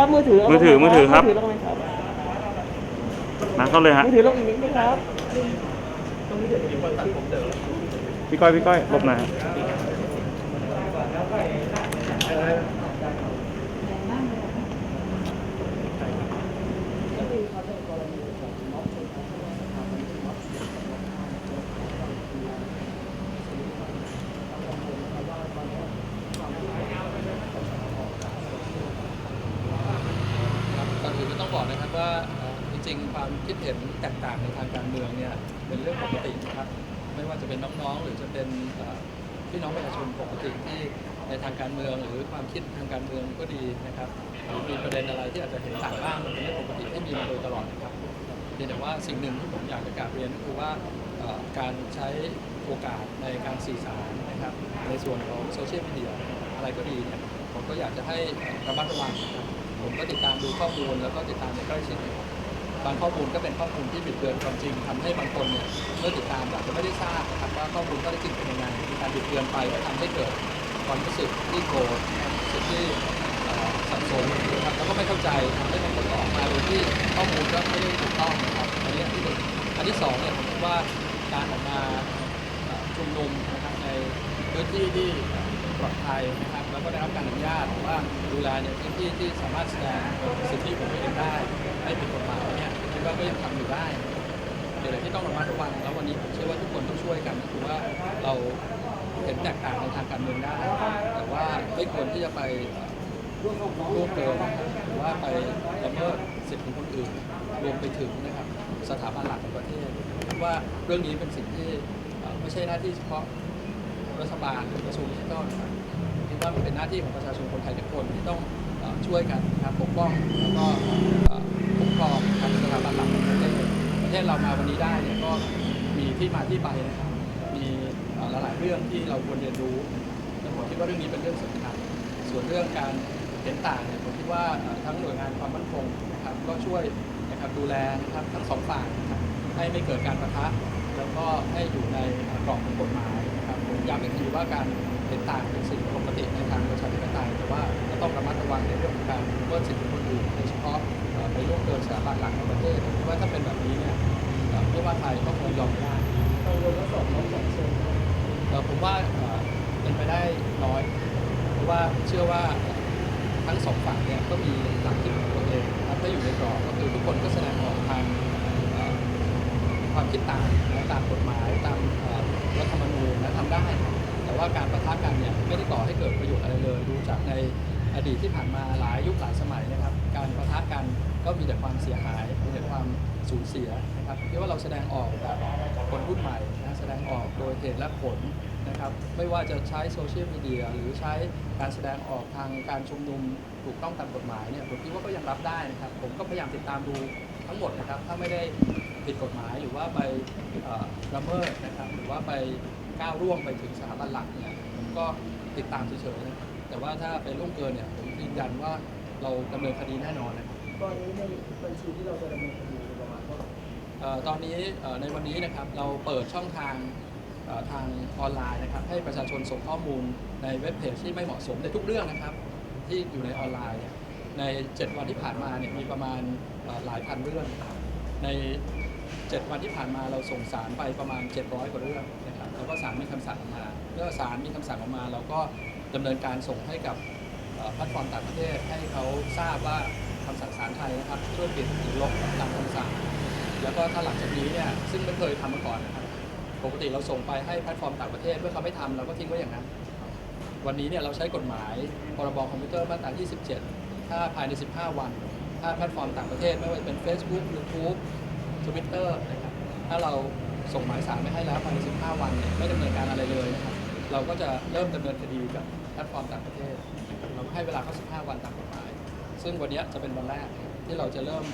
พี่ครับมือถือเามือถือลงไหมือถือครับ มือถือลงไหมครับมาเข้าเลยฮะมือถือลงอีกนิดนึงครับพี่ก้อยพี่ก้อยหลบหน่อยฮะ ครับก่อนอื่นก็ ต้องบอกนะครับว่าจริงๆความคิดเห็นแตกต่างในทางการเมืองเนี่ยเป็นเรื่องปกตินะครับไม่ว่าจะเป็นน้องๆ หรือจะเป็นพี่น้องประชาชนปกติที่ในทางการเมืองหรือความคิดทางการเมืองก็ดีนะครับหรือมีประเด็นอะไรที่อาจจะเห็นต่างบ้างเป็นเรื่องปกติที่มีมาโดยตลอดนะครับเพียงแต่ว่าสิ่งหนึ่งที่ผมอยากจะกราบเรียนก็คือว่าการใช้โอกาสในการสื่อสารนะครับ ในส่วนของโซเชียลมีเดียอะไรก็ดีเนี่ยผมก็อยากจะให้ระมัดระวังนะครับ ผมก็ติดตามดูข้อมูลแล้วก็ติดตามอย่างใกล้ชิดนะครับางข้อมูลก็เป็นข้อมูลที่บิดเบือนความจริงทำให้บางคนเนี่ยเมื่อติดตามอาจจะไม่ได้ทราบนะครับว่าข้อมูลข้อเท็จจริงเป็นยังไงมีการบิดเบือนไปก็ทำให้เกิดความรู้สึกที่โกรธรู้สึกที่สับสนนะครับแล้วก็ไม่เข้าใจทำให้บางคนก็ออกมาโดยที่ข้อมูลก็ไม่ได้ถูกต้องนะครับอันนี้ที่หนึ่งอันที่สองเนี่ยผมคิดว่าการออกมาชุมนุมนะครับในพื้นที่ที่ ปลอดภัยนะครับแล้วก็ได้รับการอนุญาตว่าดูแลในพื้นที่ที่สามารถแสดงสิทธิของตัวเองได้ไม่ผิดกฎหมายเนี่ยคิดว่าก็ยังทำอยู่ได้เดี๋ยวที่ต้องระมัดระวังแล้ววันนี้ผมเชื่อว่าทุกคนต้องช่วยกันคือว่าเราเห็นแตกต่างในทางการเมืองได้ แต่ว่าไม่ควรที่จะไปร่วมเกินหรือว่าไปละเมิดสิทธิของคนอื่น รวมไปถึงนะครับสถาบันหลักของประเทศว่าเรื่องนี้เป็นสิ่งที่ไม่ใช่หน้าที่เฉพาะ รัฐบาลหรือกระทรวงดิจิทัลนะครับคิดว่ามันเป็นหน้าที่ของประชาชนคนไทยทุกคนที่ต้องช่วยกันนะครับปกป้องแล้วก็เอ่อปกครองนะครับสถาบันหลักของประเทศประเทศเรามาวันนี้ได้เนี่ยก็มีที่มาที่ไปนะครับ มีหลายๆเรื่องที่เราควรเรียนรู้และผมคิดว่าเรื่องนี้เป็นเรื่องสำคัญส่วนเรื่องการเห็นต่างเนี่ยผมคิดว่าทั้งหน่วยงานความมั่นคงนะครับก็ช่วยนะครับดูแลนะครับทั้งสองฝ่ายนะครับให้ไม่เกิดการประทะแล้วก็ให้อยู่ในกรอบของกฎหมาย ย้ำอีกทีว่าการเห็นต่างเป็นสิ่งปกติในทางประชาธิปไตยแต่ว่าก็ต้องระมัดระวังในเรื่องของการละเมิดสิทธิคนอื่นโดยเฉพาะเอ่อไปล่วงเกินสถาบันหลักของประเทศเพราะว่าถ้าเป็นแบบนี้เนี่ยเอ่อไม่ว่าไทยก็คงยอมไม่ได้กังวลว่าสอบน้องสองเชิญเอ่อผมว่าเอ่อเป็นไปได้น้อยเพราะว่าผมเชื่อว่าทั้งสองฝั่งเนี่ยก็มีหลักคิดของตัวเองนะครับถ้าอยู่ในกรอบก็คือทุกคนก็แสดงออกทางเอ่อความคิดต่างและตามกฎหมายตามเอ่อรัฐธรรมนูญ และทำได้ แต่ว่าการประทะกันเนี่ยไม่ได้ก่อให้เกิดประโยชน์อะไรเลย ดูจากในอดีตที่ผ่านมาหลายยุคหลายสมัยนะครับ การประทะกันก็มีแต่ความเสียหายมีแต่ความสูญเสียนะครับคิดว่าเราแสดงออกแบบคนรุ่นใหม่นะแสดงออกโดยเหตุและผลนะครับไม่ว่าจะใช้โซเชียลมีเดียหรือใช้การแสดงออกทางการชุมนุมถูกต้องตามกฎหมายเนี่ยผมคิดว่าก็ยังรับได้นะครับ ผมก็พยายามติดตามดูทั้งหมดนะครับ ถ้าไม่ได้ผิดกฎหมายหรือว่าไปเอ่อละเมิดนะครับหรือว่าไป ก้าวร่วงไปถึงสถาบันหลักเนี่ยผมก็ติดตามเฉยๆนะครับแต่ว่าถ้าไปล่วงเกินเนี่ยผมยืนยันว่าเราดำเนินคดีแน่นอนนะครับตอนนี้ในบัญชีที่เราจะดำเนินคดีประมาณเท่าไหร่เอ่อตอนนี้เอ่อในวันนี้นะครับเราเปิดช่องทางเอ่อทางออนไลน์นะครับให้ประชาชนส่งข้อมูลในเว็บเพจที่ไม่เหมาะสมในทุกเรื่องนะครับ ที่อยู่ในออนไลน์เนี่ยใน 7 วันที่ผ่านมาเนี่ยมีประมาณเอ่อหลายพันเรื่องใน 7 วันที่ผ่านมาเราส่งสารไปประมาณ 700 กว่าเรื่องนะครับ แล้วก็ศาลมีคำสั่งออกมาเมื่อศาลมีคำสั่งออกมา เราก็ดำเนินการส่งให้กับแพลตฟอร์มต่างประเทศให้เขาทราบว่าคำสั่งศาลไทยนะครับช่วยปิดหรือลบตามคำสั่ง แล้วก็ถ้าหลังจากนี้เนี่ยซึ่งไม่เคยทำมาก่อนนะครับปกติเราส่งไปให้แพลตฟอร์มต่างประเทศเมื่อเขาไม่ทำเราก็ทิ้งไว้อย่างนั้น วันนี้เนี่ยเราใช้กฎหมายพรบคอมพิวเตอร์มาตรา 27 ถ้าภายใน 15 วัน ถ้าแพลตฟอร์มต่างประเทศไม่ว่าจะเป็น Facebook YouTube Twitter นะครับถ้าเรา ส่งหมายสารไม่ให้แล้วภายใน 15 วันเนี่ยไม่ดำเนินการอะไรเลยนะครับเราก็จะเริ่มดำเนินคดีกับแพลตฟอร์มต่างประเทศนะครับเราก็ให้เวลาเขา15 วันตามกฎหมาย ซึ่งวันนี้จะเป็นวันแรกที่เราจะเริ่ม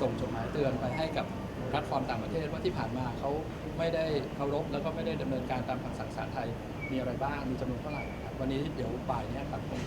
ส่งจดหมายเตือนไปให้กับแพลตฟอร์มต่างประเทศว่าที่ผ่านมาเขาไม่ได้เคารพแล้วก็ไม่ได้ดำเนินการตามคำสั่งศาลไทยมีอะไรบ้างมีจำนวนเท่าไหร่ครับวันนี้เดี๋ยวบ่ายเนี้ครับคง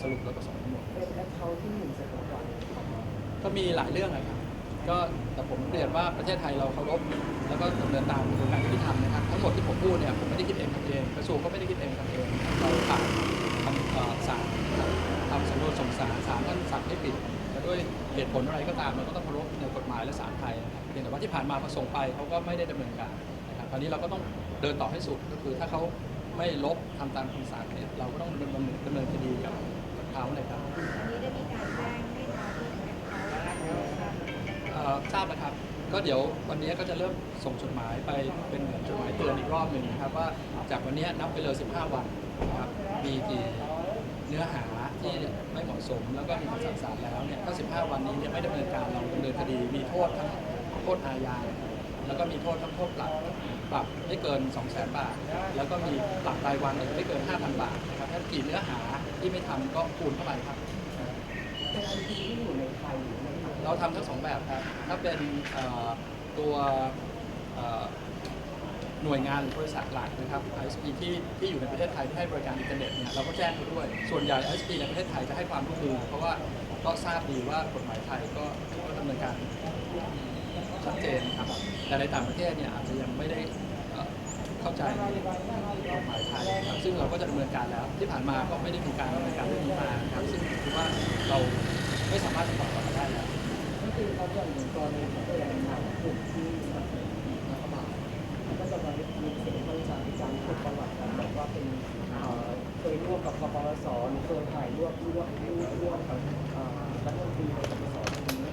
สรุปแล้วก็ส่งทั้งหมดเป็นแอคเคาท์ที่หนึ่งสกุลวันก็มีหลายเรื่องนะครับ ก็แต่ผมเรียนว่าประเทศไทยเราเคารพแล้วก็ดำเนินตามกระบวนการยุติธรรมนะครับทั้งหมดที่ผมพูดเนี่ยผมไม่ได้คิดเองทำเองกระทรวงก็ไม่ได้คิดเองทำเองเราผ่านคำเอ่อศาลสำนวนส่งสารศาลท่านสั่งให้ปิดแต่ด้วยเหตุผลอะไรก็ตามเราก็ต้องเคารพในกฎหมายและศาลไทยนะครับเพียงแต่ว่าที่ผ่านมาพอส่งไปเขาก็ไม่ได้ดำเนินการนะครับคราวนี้เราก็ต้องเดินต่อให้สุดก็คือถ้าเขาไม่ลบทำตามคำสั่งเนี่ยเราก็ต้องดำเนินดำเนินคดีกับเขาเลยครับ อ่อทราบแล้วครับ ก็เดี๋ยววันนี้ก็จะเริ่มส่งจดหมายไปเป็นเหมือนจดหมายเตือนอีกรอบหนึ่งนะครับว่าจากวันนี้นับไปเลย 15 วันนะครับ มีกี่เนื้อหาที่ไม่เหมาะสมแล้วก็มีคำสั่งศาลแล้วเนี่ยก็15 วันนี้เนี่ยไม่ดำเนินการเราดำเนินคดีมีโทษทั้งโทษอาญาแล้วก็มีโทษทั้งโทษปรับปรับไม่เกิน 2 0 0 0 0 0 บาท แล้วก็มีปรับรายวันอีกไม่เกิน 5,000 บาทนะครับถ้ากี่เนื้อหาที่ไม่ทำก็คูณเข้าไปครับ เป็นไอทียหรือในต่าง เราทำทั้งสองแบบครับ ถ้าเป็นเอ่อตัวเอ่อหน่วยงานหรือบริษัทหลักนะครับ ISP ที่ที่อยู่ในประเทศไทยที่ให้บริการอินเทอร์เน็ตเนี่ยเราก็แจ้งเขาด้วย ส่วนใหญ่ ISP ในประเทศไทยจะให้ความร่วมมือเพราะว่าก็ทราบดีว่ากฎหมายไทยก็ก็ดำเนินการชัดเจนครับ แต่ในต่างประเทศเนี่ยอาจจะยังไม่ได้เอ่อเข้าใจกฎหมายไทยนะครับซึ่งเราก็จะดำเนินการแล้ว ที่ผ่านมาก็ไม่ได้มีการดำเนินการเรื่องนี้มานะครับซึ่งถือว่าเราไม่สามารถจะตอบต่อได้แล้ว คือเขาอย่างหนึ่งกรณีของแรงงานกลุ่มที่สนับสนุนรัฐบาลก็จะมามีเสียงวิจารณ์จำเป็นประวัติกันบอกว่าเป็นเคยร่วมกับกปปสหรือเคยถ่ายร่วมร่วมร่วมร่วมกับรัฐมนตรีในกปปสนี้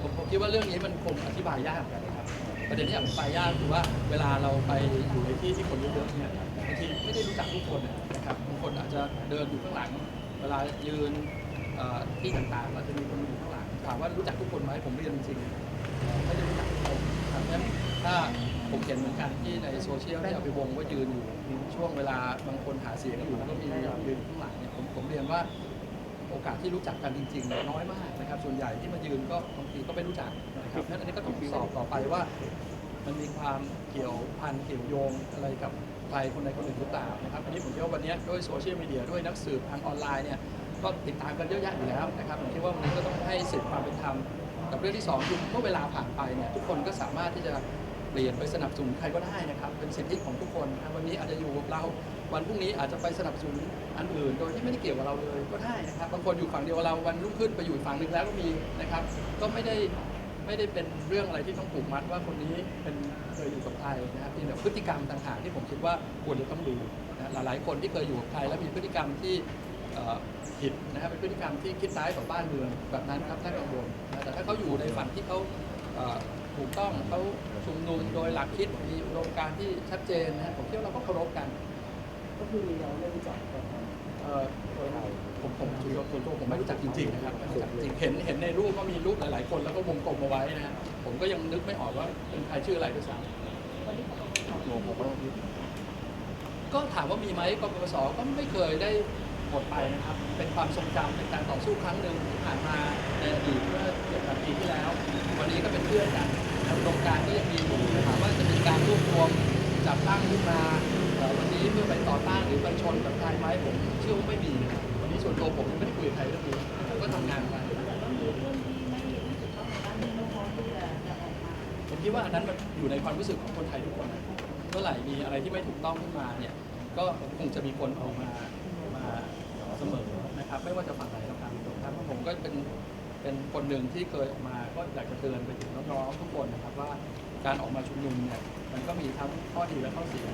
ผมผมคิดว่าเรื่องนี้มันคงอธิบายยากนกันนะครับประเด็นที่อธิบายยากคือว่าเวลาเราไปอยู่ในที่ที่คนเยอะๆเนี่ยบางทีไม่ได้รู้จักทุกคนนะครับบางคนอาจจะเดินอยู่ข้างหลัง เวลายืนที่ต่างๆก็จะมีคนอยู่ ถามว่ารู้จักทุกคนไหมผมเรียนจริงๆไม่ได้รู้จักทุกคนครับงั้นถ้าผมเห็นเหมือนกันที่ในโซเชียลที่เอาไปวงว่ายืนอยู่ช่วงเวลาบางคนหาเสียงอยู่ก็มียืนข้างหลังเนี่ยผมผมเรียนว่าโอกาสที่รู้จักกันจริงๆ น้อยมากนะครับ ส่วนใหญ่ที่มายืนก็บางทีก็ไม่รู้จักนะครับนั้นอันนี้ก็ต้องสอบต่อไปว่า มันมีความเกี่ยวพันเกี่ยวโยงอะไรกับใครคนใดคนหนึ่งหรือเปล่านะครับอันนี้ผมคิดว่าวันนี้ด้วยโซเชียลมีเดียด้วยนักสืบทางออนไลน์เนี่ย ก็ติดตามกันเยอะแยะอยู่แล้วนะครับผมคิดว่าวันนี้ก็ต้องให้สิทธิความเป็นธรรมกับเรื่องที่สองคือเมื่อเวลาผ่านไปเนี่ยทุกคนก็สามารถที่จะเปลี่ยนไปสนับสนุนใครก็ได้นะครับ เป็นสิทธิของทุกคนนะวันนี้อาจจะอยู่กับเราวันพรุ่งนี้อาจจะไปสนับสนุนอันอื่น โดยที่ไม่ได้เกี่ยวกับเราเลยก็ได้นะครับบางคนอยู่ฝั่งเดียวกับเราวันรุ่งขึ้นไปอยู่ฝั่งหนึ่งแล้วก็มีนะครับ ก็ไม่ได้ไม่ได้เป็นเรื่องอะไรที่ต้องผูกมัดว่าคนนี้เป็นเคยอยู่กับใครนะครับเพียงแต่พฤติกรรมต่างหากที่ผมคิดว่าควรจะต้องดูนะหลายๆ คนที่เคยอยู่กับใครแล้วมีพฤติกรรมที่ ผิดนะครับเป็นพฤติกรรมที่คิดร้ายต่อบ้านเมืองแบบนั้นครับน่ากังวลนะแต่ถ้าเขาอยู่ในฝั่งที่เขาเอ่อถูกต้องเขาชุมนุมโดยหลักคิดมีอุดมการณ์ที่ชัดเจนนะผมคิดว่าเราก็เคารพกันก็คือเราไม่รู้จักกันเอ่อผมผมส่วนตัวส่วนตัวผมไม่รู้จักจริงๆนะครับไม่รู้จักจริงๆเห็นเห็นในรูปก็มีรูปหลายๆ คนแล้วก็วงกลมเอาไว้นะฮะผมก็ยังนึกไม่ออกว่าเป็นใครชื่ออะไรด้วยซ้ำก็ถามว่ามีไหมกปปสก็ไม่เคยได้ หมดไปนะครับ เป็นความทรงจำเป็นการต่อสู้ครั้งหนึ่งที่ผ่านมาในอดีตเมื่อเจ็ดแปดปีที่แล้ว วันนี้ก็เป็นเพื่อนกันแล้วอุดมการณ์ก็ยังมีอยู่ถามว่าจะมีการรวบรวมจัดตั้งขึ้นมาเอ่อวันนี้เพื่อไปต่อต้านหรือประชนกับใครไหมผมเชื่อว่าไม่มีนะครับวันนี้ส่วนตัวผมยังไม่ได้คุยกับใครเรื่องนี้ผมก็ทำงานไปผมคิดว่าอันนั้นมันอยู่ในความรู้สึกของคนไทยทุกคนนะเมื่อไหร่มีอะไรที่ไม่ถูกต้องขึ้นมาเนี่ย ก็คงจะมีคนออกมา เสมอนะครับไม่ว่าจะฝั่งไหนก็ตามครับผมก็เป็นเป็นคนหนึ่งที่เคยออกมาก็อยากจะเตือนไปถึงน้องๆทุกคนนะครับว่าการออกมาชุมนุมเนี่ยมันก็มีทั้งข้อดีและข้อเสีย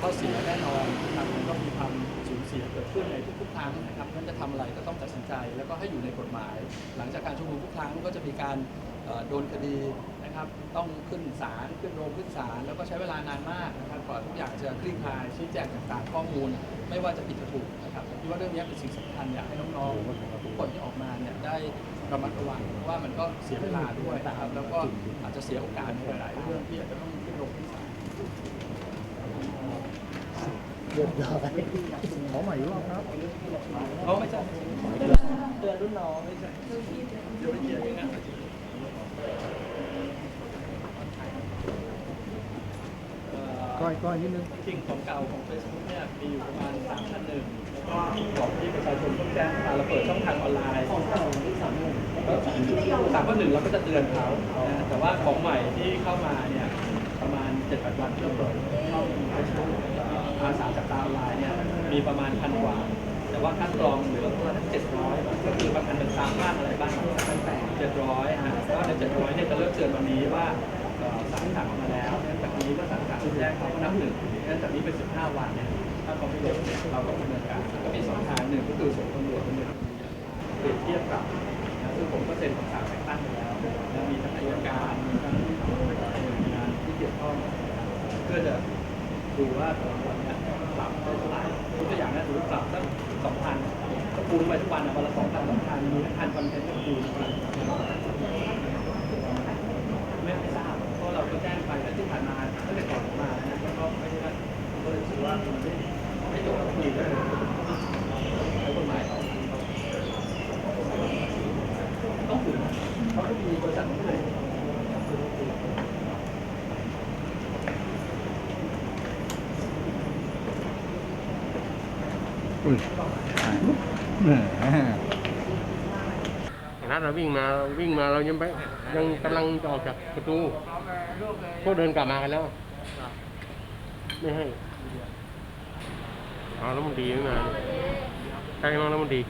ข้อเสียแน่นอนนะครับมันก็มีความสูญเสียเกิดขึ้นในทุกๆครั้งนะครับนั้นจะทำอะไรก็ต้องตัดสินใจ แล้วก็ให้อยู่ในกฎหมาย หลังจากการชุมนุมทุกครั้งก็จะมีการโดนคดี นะครับ ต้องขึ้นศาลขึ้นโรงขึ้นศาลแล้วก็ใช้เวลานานมากนะครับกว่าทุกอย่างจะคลี่คลายชี้แจงต่างๆข้อมูล ไม่ว่าจะผิดจะถูกนะครับผมคิดว่าเรื่องนี้เป็นสิ่งสำคัญอยากให้น้องๆทุกคนที่ออกมาเนี่ยได้ระมัดระวังว่ามันก็เสียเวลาด้วยนะครับแล้วก็อาจจะเสียโอกาสในหลายๆเรื่องที่อาจจะต้องขึ้นโรงขึ้นศาลขอใหม่อีกรอบครับเขาไม่ใช่เตือนรุ่นน้องไม่ใช่เดี๋ยวไปเคลียร์เองนะ ก้อยก้อยนิดนึงจริงของเก่าของ Facebook เนี่ยมีอยู่ประมาณ3ท่านหนึ่งแล้วก็ของที่ประชาชนต้องแจ้งมาเราเปิดช่องทางออนไลน์ของเก่าที่สามหนึ่งสามว่าหนึ่งเราก็จะเตือนเขานะแต่ว่าของใหม่ที่เข้ามาเนี่ยประมาณ7จ็ดวันที่เราเปิดช่อง Facebook เอ่ออาสาจับตาออนไลน์เนี่ยมีประมาณพันกว่าแต่ว่าว่าคัดกรองเหลือประมาณเจ็ดร้อยก็คือประกันเป็นตามบ้านอะไรบ้างตั้งแต่เจ็ดร้อยฮะก็ในเจ็ดร้อยเนี่ยจะเริ่มเตือนวันนี้ว่าเอ่อสารขังออกมาแล้ว เนี่ยจากนี้ก็สารขังแรกเขาก็นับหนึ่งงั้นจากนี้เป็นสิบห้าวันเนี่ยถ้าเขาไม่ลงเนี่ยเราก็ดำเนินการก็มีสองทางหนึ่งก็คือส่งตำรวจดำเนินคดีเปรียบเทียบปรับซึ่งผมก็เซ็นคำสั่งแต่งตั้งไปแล้วแล้วมีทั้งอัยการมีทั้งหน่วยงานที่เกี่ยวข้องเพื่อจะดูว่าแต่ละวันเนี่ยปรับได้เท่าไหร่ตัวอย่างนะสมมติปรับสักสองพันก็คูณไปทุกวันอะวันละสองพันสองพันมีทั้งพันคอนเทนต์ก็คูณทุกวันไม่ไม่ทราบเพราะเรา ก็แจ้งไปแล้วที่ผ่านมาตั้งแต่ก่อนผมมานะก็ไม่ได้ว่าผมก็เลยรู้สึกว่ามันไม่ไม่จบกับทีเลยใช้กฎหมายเขาต้องฝืนเขาต้องมีบริษัทของตัวเองอุ้ยแหมนัดเราวิ่งมาวิ่งมาเรายังไปยังกำลังจะออกจากประตู พวกเดินกลับมากันแล้ว ไม่ให้เอาแล้วมันดีไม่มาใช่ไหมแล้วมันดี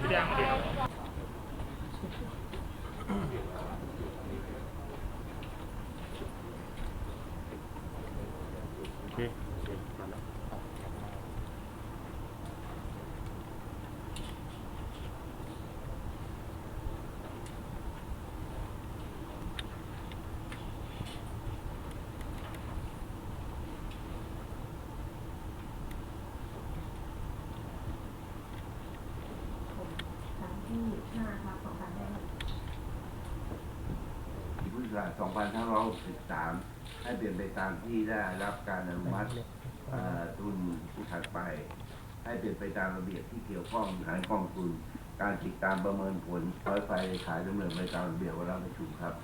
โอเคโอเคมาแล้ว พุทธศัก ราช 2563 ให้เปลี่ยนไปตามที่ได้รับการอนุมัติเอ่อทุนผู้ถัดไป ให้เปลี่ยนไปตามระเบียบที่เกี่ยวข้องบริหารกองทุน การติดตามประเมินผลร้อยไฟขายดำเนินไปตามระเบียบวาระประชุมครับ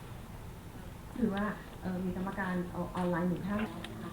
ถือว่าเอ่อมีกรรมการอออนไลน์หนึ่งท่านนะคะ